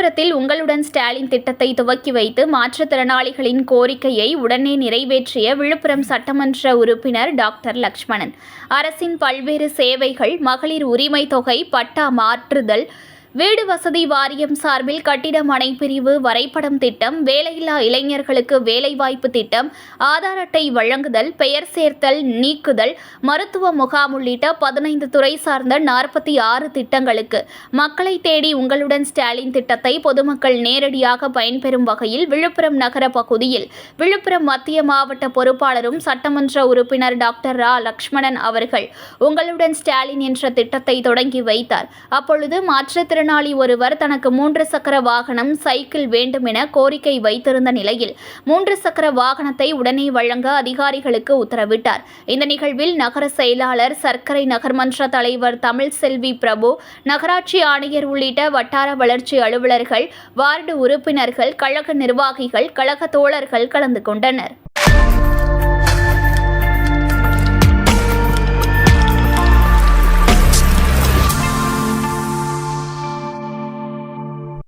விழுப்புரத்தில் உங்களுடன் ஸ்டாலின் திட்டத்தை துவக்கி வைத்து மாற்றுத்திறனாளிகளின் கோரிக்கையை உடனே நிறைவேற்றிய விழுப்புரம் சட்டமன்ற உறுப்பினர் டாக்டர் லக்ஷ்மணன். அரசின் பல்வேறு சேவைகள் மகளிர் உரிமை தொகை பட்டா மாற்றுதல் வீடு வசதி வாரியம் சார்பில் கட்டிட மனை பிரிவு வரைபடம் திட்டம் வேலையில்லா இளைஞர்களுக்கு வேலைவாய்ப்பு திட்டம் ஆதார் அட்டை வழங்குதல் பெயர் சேர்த்தல் நீக்குதல் மருத்துவ முகாம் உள்ளிட்ட பதினைந்து துறை சார்ந்த நாற்பத்தி ஆறு திட்டங்களுக்கு மக்களை தேடி உங்களுடன் ஸ்டாலின் திட்டத்தை பொதுமக்கள் நேரடியாக பயன்பெறும் வகையில் விழுப்புரம் நகர பகுதியில் விழுப்புரம் மத்திய மாவட்ட பொறுப்பாளரும் சட்டமன்ற உறுப்பினர் டாக்டர் ரா. லக்ஷ்மணன் அவர்கள் உங்களுடன் ஸ்டாலின் என்ற திட்டத்தை தொடங்கி வைத்தார். அப்பொழுது மாற்றுத்திறனாளி ஒருவர் தனக்கு மூன்று சக்கர வாகனம் சைக்கிள் வேண்டும் என கோரிக்கை வைத்திருந்த நிலையில் மூன்று சக்கர வாகனத்தை உடனே வழங்க அதிகாரிகளுக்கு உத்தரவிட்டார். இந்த நிகழ்வில் நகர செயலாளர் சர்க்கரை நகர்மன்ற தலைவர் தமிழ் செல்வி பிரபு நகராட்சி ஆணையர் உள்ளிட்ட வட்டார வளர்ச்சி அலுவலர்கள் வார்டு உறுப்பினர்கள் கழக நிர்வாகிகள் கழக தோழர்கள் கலந்து கொண்டனர்.